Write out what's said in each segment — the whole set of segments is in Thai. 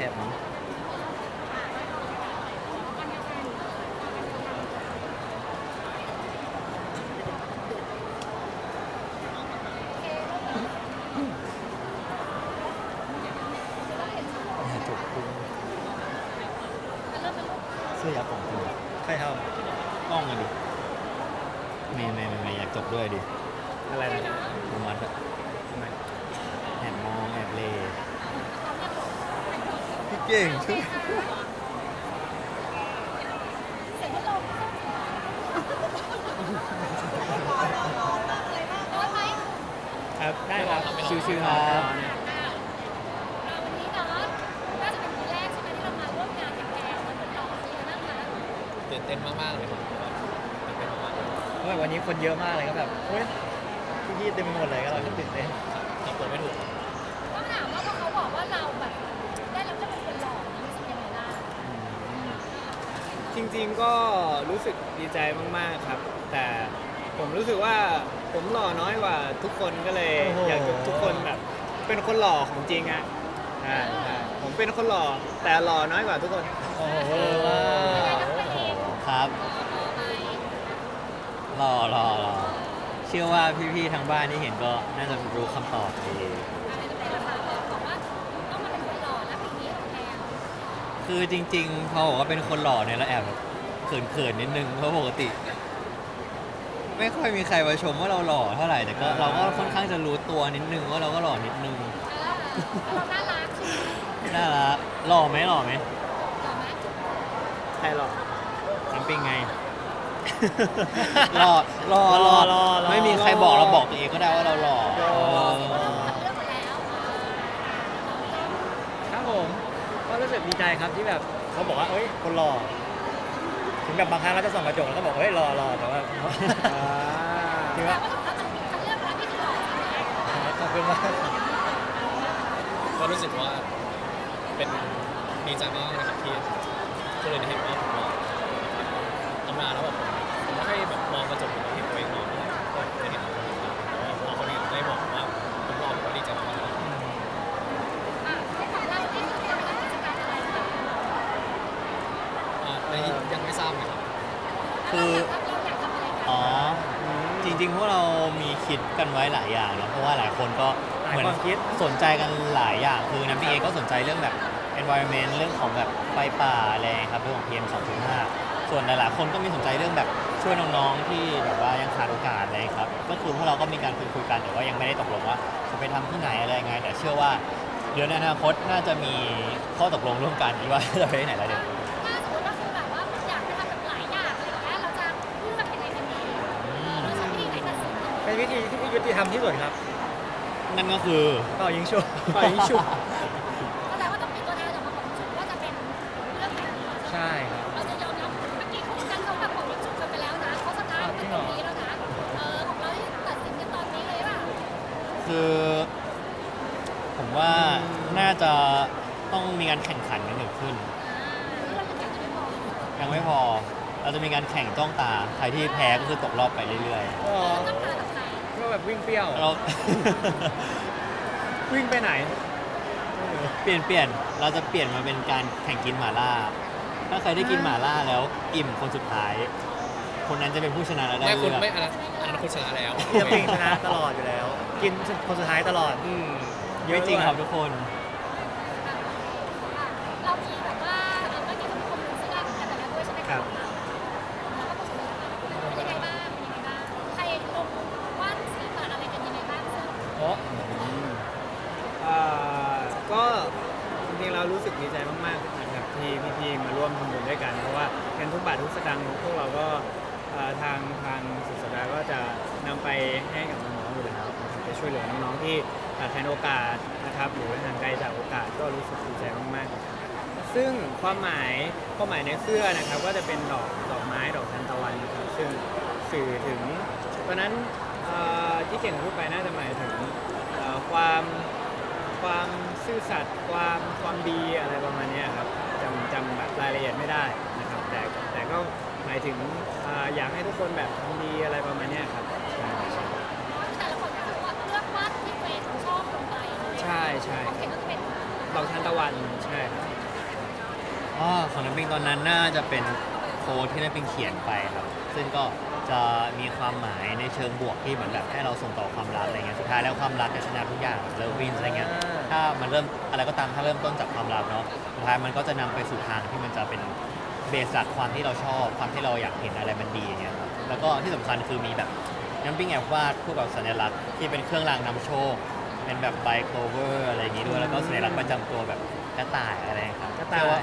คบๆมั้ง จบปุ้งเสื้อยักษ์ของจริงใครทำกล้องอะดิไม่ไม่ไม่ไม่อยากจบด้วยดิ อะไรนะ ธรรมะอะ ทำไม แอบมองแอบเลพี่ เก่งช่วยครับได้ครับชิวๆครับวันนี้เนาะน่าจะเป็นปีแรกใช่ไหมที่เรามาร่วมงานกับแกมันเป็นต่อปีแล้วนะคะตื่นเต้นมากๆเลยครับตื่นเต้นมากๆเลยเพราะว่าวันนี้คนเยอะมากเลยก็แบบเฮ้ยพี่ๆเต็มไปหมดเลยก็เราก็ตื่นเต้นทำตัวไม่ถูก ต้องถามว่าพอเขาบอกว่าเราแบบได้รับเลือกเป็นคนหล่อนี่รู้สึกยังไงบ้าง จ ริง ๆ ก็รู้สึกดีใจมากๆครับ แต่ผมรู้สึกว่าผมหล่อน้อยกว่าทุกคนก็เลยโอ้โห อยากจะทุกคนแบบ เป็นคนหล่อของจริงอะใช่ใช่ผมเป็นคนหล่อแต่หล่อน้อยกว่าทุกคน โอ้โหเวอร์มากครับหล่อไหมรอรอรอเชื่อว่าพี่ๆทางบ้านที่เห็นก็น่าจะรู้คำตอบดี คือจริงๆพอบอกว่าเป็นคนหล่อเนี่ยเราแอบแบบเขินๆนิดนึงเพราะปกติ ไม่ค่อยมีใครมาชมว่าเราหล่อเท่าไหร่แต่ก็เราก็ค่อนข้างจะรู้ตัวนิดนึงว่าเราก็หล่อนิดนึงเราน่ารักใช่ไหมน่ารักหล่อไหมหล่อไหมหล่อไหมใครหล่อน้ำปิงไง หล่อหล่อหล่อรอรอไม่มีใครบอกเราบอกตัวเองก็ได้ว่าเราหล่อ หล่อ เออ คัดเลือกมาแล้ว ครับผมก็รู้สึก ดีใจครับที่แบบเขาบอกว่าเอ้ยคนหล่อถึงแบบบางครั้งเราจะส่องกระจกแล้วก็บอกเฮ้ยหล่อหล่อแต่ว่าอ่าคือแต่ว่าว่าถ้าจะคัดเลือกมาแล้วนี่คือหล่อจริงไหมขอบคุณมากก็รู้สึกว่าเป็นดีใจมากเลยครับที่ทุกคนเห็นว่าผมหล่อทำงานแล้วแบบผมไม่ค่อยแบบมองกระจกเห็นตัวเองหล่อเท่าไหร่ก็จะเห็นคนอื่นแต่ว่าพอคนอื่นได้บอกว่าผมหล่อผมก็ดีใจมากๆ อะให้ของเราที่คือเป็นกิจกรรมอะไรคะ อ่าอันนี้ยังไม่ทราบเลยครับ คือเราอยากทำอะไรกันอ๋อจริง ๆ พวกเรามีคิดกันไว้หลายอย่างเนอะเพราะว่าหลายคนก็หลายเหมือนความคิดสนใจกันหลายอย่าง คือน้ำพีเองก็สนใจเรื่องแบบ environment เรื่องของแบบไฟป่าอะไรครับเรื่องของ PM 2.5 ส่วนหลายๆคนก็มีสนใจเรื่องแบบช่วยน้องๆที่แบบว่ายังขาดโอกาสอะไรครับ ก็คือพวกเราก็มีการคุยคุยๆกันแต่ว่ายังไม่ได้ตกลงว่าจะไปทำที่ไหนอะไรยังไง แต่เชื่อว่าเดี๋ยวในอนาคตน่าจะมีข้อตกลงร่วมกันว่าจะไปที่ไหนแล้วเดี๋ยว เป็นวิธีที่ยุติธรรมที่สุดครับนั่นก็คือ เป่ายิงชุบปล่อยยิงฉุบแสดงว่าต้องมีตัวแทนออกมาบอกชุดว่าจะเป็นเรื่องไหนดีใช่ครับเราจะยอมรับเมื่อกี้คู่นั้นเขาแบบบอกยิงชุดกันไปแล้วนะเขาสตาร์ทกันตรงนี้แล้วนะเออของเราที่ตัดสินกันตอนนี้เลยป่ะคือผมว่าน่าจะต้องมีการแข่งขันกันเกิดขึ้นอ่าแล้วเราจะแข่งกันไม่พอยังไม่พอ เราจะมีการแข่งจ้องตา ใครที่แพ้ก็คือตกรอบไปเรื่อยก็ แบบวิ่งเปรี้ยวๆเรา วิ่งไปไหน เปลี่ยนเปลี่ยนเราจะเปลี่ยนมาเป็นการแข่งกินหม่าล่า ถ้าใครได้กินหม่าล่าแล้วอิ่มคนสุดท้าย คนนั้นจะเป็นผู้ชนะและได้ไม่คุณเลือกไม่อันนั้นอันนั้นคุณชนะแล้วเทียบปิงชนะตลอดอยู่แล้ว กินคนสุดท้ายตลอด อืมไม่จริงครับทุกคน เรามีแบบว่าเมื่อกี้ก็มีคนรู้เสื้อกันไปแล้วด้วยใช่ไหม ครับ เป็นยังไงบ้างเป็นยังไงบ้างใครลงวาดสีปากอะไรกันยังไงบ้างซึ่ง โอ้ อ่าก็จริงๆเรารู้สึกดีใจมากๆนะครับที่พี่ๆมาร่วมทำบุญด้วยกัน เพราะว่าเงิน ทุกบาททุกสตางค์พวกเราก็เอ่อทางทางสุดสัปดาห์ก็จะนำไปให้กับน้องๆอยู่แล้วนะครับจะช่วยเหลือน้องๆที่ขาดแคลนโอกาสนะครับหรือห่างไกลจากโอกาสก็รู้สึกดีใจมากๆ ซึ่งความหมายความหมายในเสื้อนะครับก็จะเป็นดอกดอกไม้ดอกทานตะวันนะครับซึ่งสื่อถึงเพราะนั้นเอ่อที่เก่งพูดไปน่าจะหมายถึงเอ่อความความซื่อสัตย์ความความดีอะไรประมาณเนี้ยครับจำจำแบบรายละเอียดไม่ได้นะครับ แต่แต่ก็หมายถึงอ่าอยากให้ทุกคนแบบทำดีอะไรประมาณเนี้ยครับ ใช่ใช่แต่ละคนก็คือว่าเลือกวาดที่ตัวเองชอบลงไปใช่ใช่ของเคนก็จะเป็นดอกทานตะวันใช่ครับอ๋อของน้ำปิงตอนนั้นน่าจะเป็นโค้ดที่น้ำปิงเขียนไปครับ ซึ่งก็จะมีความหมายในเชิงบวกที่เหมือนแบบให้เราส่งต่อความรักอะไรเงี้ยสุดท้ายแล้วความรักจะชนะทุกอย่างเลิฟวินอะไรเงี้ยถ้ามันเริ่มอะไรก็ตามถ้าเริ่มต้นจากความรักเนาะสุดท้ายมันก็จะนำไปสู่ทางที่มันจะเป็น เบสจากความที่เราชอบความที่เราอยากเห็นอะไรมันดีอย่างเงี้ยครับแล้วก็ที่สำคัญคือมีแบบน้ำปิ้งแอบวาดคู่กับสัญลักษณ์ที่เป็นเครื่องรางนำโชค เป็นแบบไบโคลเวอร์อะไรอย่างงี้ด้วย แล้วก็สัญลักษณ์ประจำตัวแบบกระต่ายอะไรครับกระต่าย เชื่อว่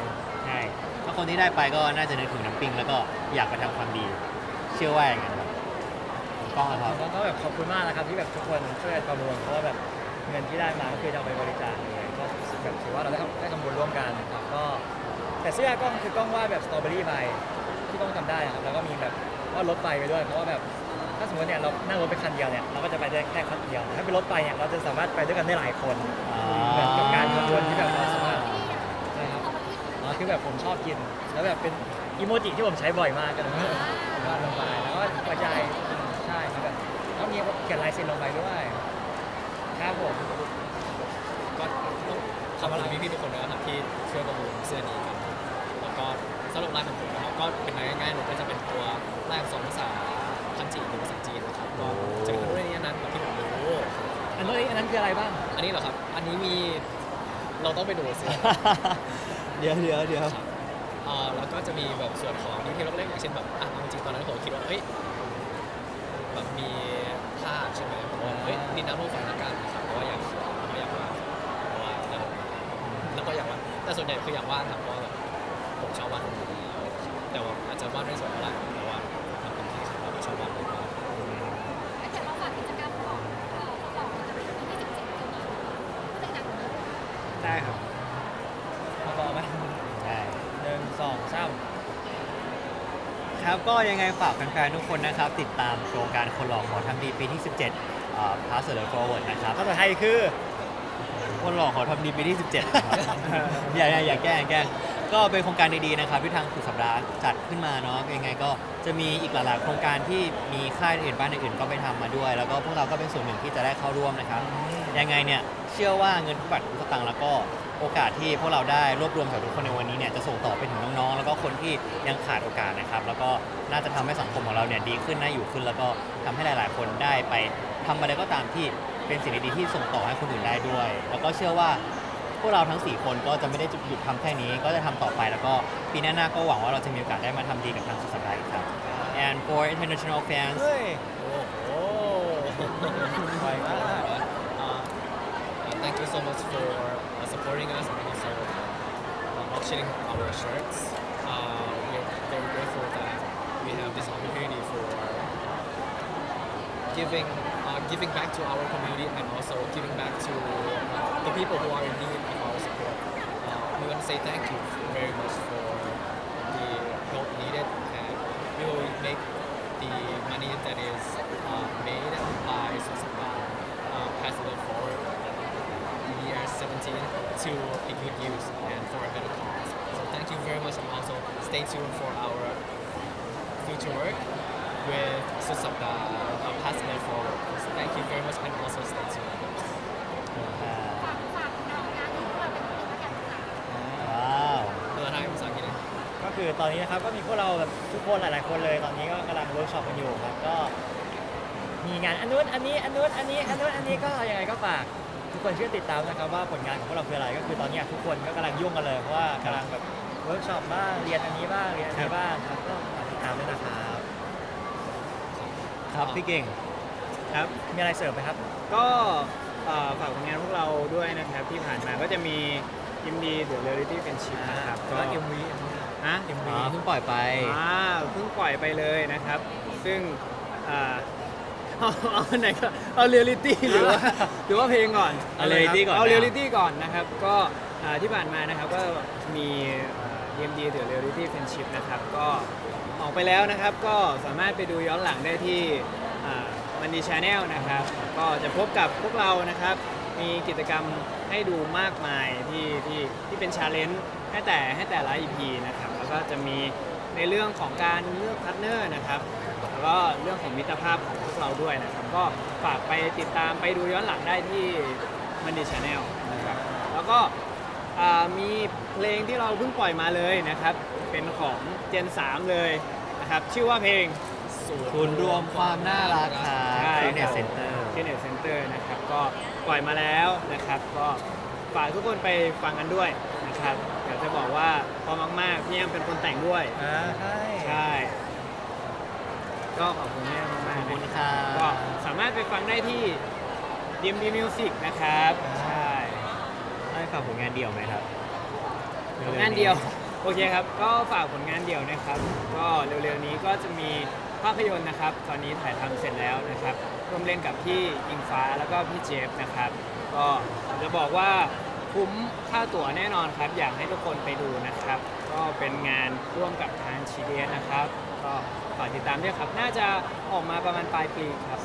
ใช่ถ้าคนที่ได้ไปก็น่าจะนึกถึงน้ำปิ้งแล้วก็อยากไปทำความดี เชื่อว่าอย่างนั้นครับกล้องอะครับแล้วก็แบบขอบคุณมากนะครับที่แบบทุกคนช่วยกันประมูลเพราะว่าแบบเงินที่ได้มาก็คือจะเอาไปบริจาคเลยก็แบบถือว่าเราได้ทำได้ทำบุญร่วมกันครับก็ แต่เสื้อกล้องคือกล้องว่าดแบบสตรอเบอรี่ใบที่ต้องทำได้นะครับแล้วก็มีแบบว่ารถไฟไปด้วยเพราะว่าแบบถ้าสมมติเนี่ยเรานั่งรถไปคันเดียวเนี่ยเราก็จะไปได้แค่คันเดียวถ้าเป็นรถไฟเนี่ยเราจะสามารถไปด้วยกันได้หลายคนอ่าเหมือนกับการขบวนที่แบบเราสามารถนะครับอ๋อคือแบบผมชอบกิน แล้วแบบเป็นอีโมจิที่ผมใช้บ่อยมากกันนะวาดลงไปแล้วก็หัวใจใช่ครับแบบแล้วมีเขียนลายเซ็นลงไปด้วยครับผมก็ต้องขอบคุณพี่ๆทุกคนด้วยนะครับที่ช่วยประมูลเสื้อนี้กันแล้ว ก็สำหรับลายของผมนะครับก็เป็นลายง่ายๆเลยก็จะเป็นตัวลายของสองภาษาคันจิเป็นภาษาจีนนะครับก็จะมีด้วยนี้นั้นกับที่ผมรู้อันนี้อันนั้นคืออะไรบ้าง อันนี้เหรอครับ อันนี้มีเราต้องไปดูเสื้อเดี๋ยวเดี๋ยวเดี๋ยวอ่าแล้วก็จะมีแบบส่วนของดีเทลเล็กๆอย่างเช่นแบบอะเอาจริงๆตอนนั้นผมคิดว่าเอ้ยแบบมีภาพใช่ไหมผมว่าเฮ้ยดินน้ำลมไฟละกันนะครับเพราะว่าอยากเขียนแล้วก็อยากวาดเพราะว่าแล้วแล้วก็อยากวาดแต่ส่วนใหญ่คืออยากวาดครับเพราะว่าแบบ ผมชอบวาดคนเดียวแต่ว่าอาจจะวาดไม่สวยเท่าไหร่แต่ว่าทำเป็นที่ครับเราชอบวาดมากเดี๋ยวเราฝากกิจกรรมของเอ่อของเราจะเป็นวันที่17กันยายนพูดดังๆนะได้ครับมาต่อไหมใช่หนึ่งสองสามครับก็ยังไงฝากแฟนๆทุกคนนะครับ ติดตามโครงการคนหล่อขอทำดีปีที่ 17เอ่า Pass the Forward นะครับ ภาษาไทยคือ คนหล่อขอทำดีปีที่ 17ครับ อย่าอย่าอย่าแกล้งแกล้ง ก็เป็นโครงการดีๆนะครับที่ทางสุดสัปดาห์จัดขึ้นมาเนาะยังไงก็จะมีอีกหลายๆโครงการที่มีค่ายอื่นบ้านอื่นก็ไปทำมาด้วย แล้วก็พวกเราก็เป็นส่วนหนึ่งที่จะได้เข้าร่วมนะครับ ยังไงเนี่ยเชื่อว่าเงินทุกบาททุกสตางค์แล้วก็โอกาสที่พวกเราได้รวบรวมจากทุกคนในวันนี้เนี่ยจะส่งต่อไปถึงน้องๆ แล้วก็คนที่ยังขาดโอกาสนะครับ แล้วก็น่าจะทำให้สังคมของเราเนี่ยดีขึ้นน่าอยู่ขึ้น แล้วก็ทำให้หลาย ๆ คนได้ไปทำอะไรก็ตามที่เป็นสิ่งดีๆที่ส่งต่อให้คนอื่นได้ด้วย แล้วก็เชื่อว่า พวกเราทั้ง 4 คนก็จะไม่ได้หยุดทำแค่นี้ ก็จะทำต่อไปแล้วก็ปีหน้าๆก็หวังว่าเราจะมีโอกาสได้มาทำดีกับทางสุดสัปดาห์อีกครับ and for international fans เฮ้ย โอ้โหไวมาก Uh, uh, thank you so much for uh, supporting us and also uh, auctioning our shirts. Uh, we are very grateful that we have this opportunity for giving uh, giving back to our community and also giving people who are in need of our support. Uh, we want to say thank you very much for the help needed and we will make the money that is uh, made by Susapa uh, pass it forward in year 17 to a good use and for a better cause. So thank you very much and also stay tuned for our future work with Susapa uh, pass it forward. So thank you very much and also stay tuned. ฝากฝากเรางานที่พวกเราเป็นคนละกันค่ะว้าวภาษาไทยภาษาอังกฤษนะก็คือตอนนี้นะครับก็มีพวกเราแบบทุกคนหลาย ๆ คนเลย ตอนนี้ก็กำลังเวิร์กช็อปกันอยู่ครับก็ มีงานอันนู้นอันนี้อันนู้นอันนี้อันนู้นอันนี้ก็ยังไงก็ฝากทุกคนช่วยติดตามนะครับว่าผลงานของพวกเราคืออะไรก็คือตอนนี้ทุกคนก็กำลังยุ่งกันเลยเพราะว่ากำลังแบบเวิร์กช็อปบ้างเรียนอันนี้บ้างเรียนอันนี้บ้างครับก็ฝากติดตามด้วยนะครับครับพี่เก่งครับมีอะไรเสริมไหมครับ ก็ เอ่อฝากผลงานพวกเราด้วยนะครับที่ผ่านมาก็จะมียิมดีเดอะเรียลิตี้เป็นชิพนะครับก็ก็เอ็มวีฮะ เอ็มอ๋วีอเพิ่งปล่อยไป อ่าเพิ่งปล่อยไปเลยนะครับ ซึ่งอ่าเอาเอาอันไหนก็เอาเรียลิตี้หรือว่าหรือว่าเพลงก่อนเอา reality ก่อนเอานะเรียลิตี้ก่อนนะครับ ก็อ่าที่ผ่านมานะครับก็มีดีมดีเดอะเรียลิตี้เฟนชิพนะครับก็ออกไปแล้วนะครับก็สามารถไปดูย้อนหลังได้ที่ มันดีชาแนลนะครับ ก็จะพบกับพวกเรานะครับ มีกิจกรรมให้ดูมากมายที่ที่ที่เป็นชาเลนจ์ให้แต่ให้แต่ละ EP นะครับ แล้วก็จะมีในเรื่องของการเลือกพาร์ทเนอร์นะครับ แล้วก็เรื่องของมิตรภาพของพวกเราด้วยนะครับ ก็ฝากไปติดตามไปดูย้อนหลังได้ที่มันดีชาแนลนะครับ แล้วก็อ่ามีเพลงที่เราเพิ่งปล่อยมาเลยนะครับ เป็นของ Gen 3เลยนะครับ ชื่อว่าเพลง ศูนย์รวมความน่ารักครับ เนสเซ็นเตอร์ k e n e t Center นะครับก็ปล่อยมาแล้วนะครับก็ฝากทุกคนไปฟังกันด้วยนะครับอยากจะบอกว่าพอมากๆพี่แอมเป็นคนแต่งด้วยอ่าใช่ใช่ก็ขอบคุณพี่แอมขมาอบกๆคุณนะครัก็บสามารถไปฟังได้ที่ DMD Music นะครับใช่ให้ฝากผลงานเดี่ยวไหมครับผลงานเดียวโอเคครับก็ฝากผลงานเดี่ยวนะครับ ก็เร็วๆนี้ก็จะมี ภาพยนตร์นะครับ ตอนนี้ถ่ายทำเสร็จแล้วนะครับร่วมเล่นกับพี่อิงฟ้าแล้วก็พี่เจฟนะครับ ก็จะบอกว่าคุ้มค่าตั๋วแน่นอนครับ อยากให้ทุกคนไปดูนะครับ ก็เป็นงานร่วมกับทางชีเดสนะครับ ก็ฝากติดตามด้วยครับ น่าจะออกมาประมาณปลายปีครับ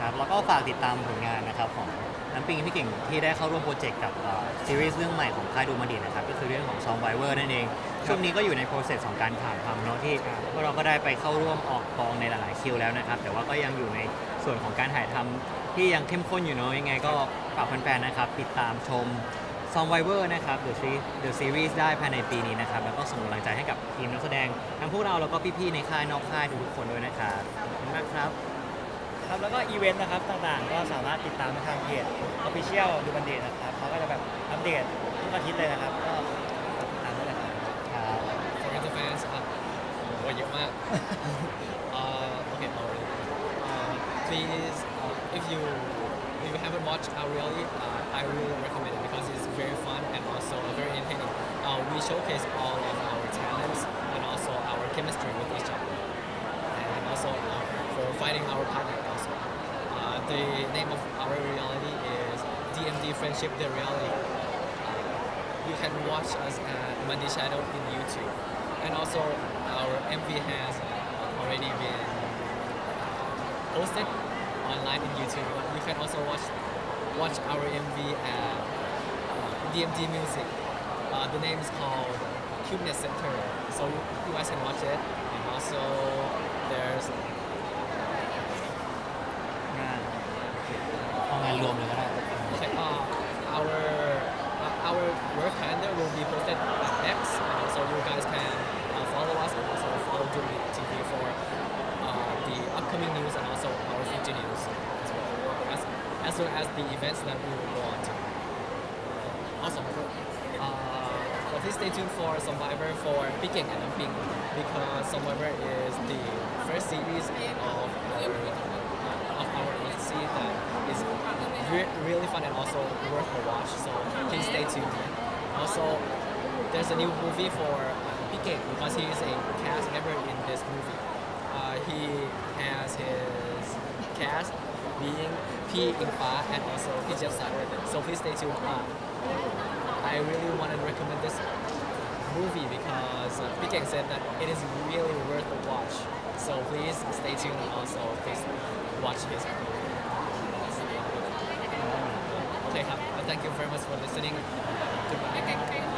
ครับแล้วก็ฝากติดตามผลงานนะครับของน้ำปิงพี่เก่งที่ได้เข้าร่วมโปรเจกต์กับเอ่อซีรีส์เรื่องใหม่ของค่ายดูมาดินะครับก็คือเรื่องของซองไบเวอร์นั่นเอง ช่วงนี้ก็อยู่ในโปรเซสของการถ่ายทำเนาะที่ครับพวกเราก็ได้ไปเข้าร่วมออกกองในหลาย ๆ คิวแล้วนะครับ แต่ว่าก็ยังอยู่ในส่วนของการถ่ายทำที่ยังเข้มข้นอยู่เนาะยังไงก็ฝากแฟน ๆ นะครับติดตามชมซองไบเวอร์นะครับ The Series The Series ได้ภายในปีนี้นะครับ แล้วก็ส่งกำลังใจให้กับทีมนักแสดง ทั้งพวกเราแล้วก็พี่ ๆ ในค่ายนอกค่ายทุกๆคนด้วยนะครับขอบคุณมากครับครับแล้วก็อีเวนต์นะครับต่างๆ ก็สามารถติดตามได้ทางเพจ Official ดูบันเดตนะครับเขาก็จะแบบอัปเดตทุกอาทิตย์เลยนะครับ เยอะมาก uh, okay already uh, please uh, if you if you haven't watched our reality uh, I really recommend it because it's very fun and also very entertaining uh, we showcase all of our talents and also our chemistry with each other and also uh, for fighting our partner also uh, the name of our reality is DMD Friendship the Reality you can watch us at Monday Shadow in YouTube. And also our MV has already been posted online in YouTube. You can also watch watch our MV at uh, DMD Music. Uh, the name is called Cubeness Center. So you, you guys can watch it. And also there's งาน เอางานรวมเลยก็ไ as well as the events that we will on to. Also, uh, so please stay tuned for Survivor for Picking and Dumping because Survivor is the first series of our of our agency that is re- really fun and also worth a watch. So please stay tuned. Also, there's a new movie for uh, PK because he is a cast member in this movie. Uh, he has his cast being P. Ingfa and also P. Jeff Sadler. So please stay tuned. Uh, I really want to recommend this movie because uh, PK said that it is really worth a watch. So please stay tuned and also please watch his movie. Okay, thank you very much for listening. Goodbye.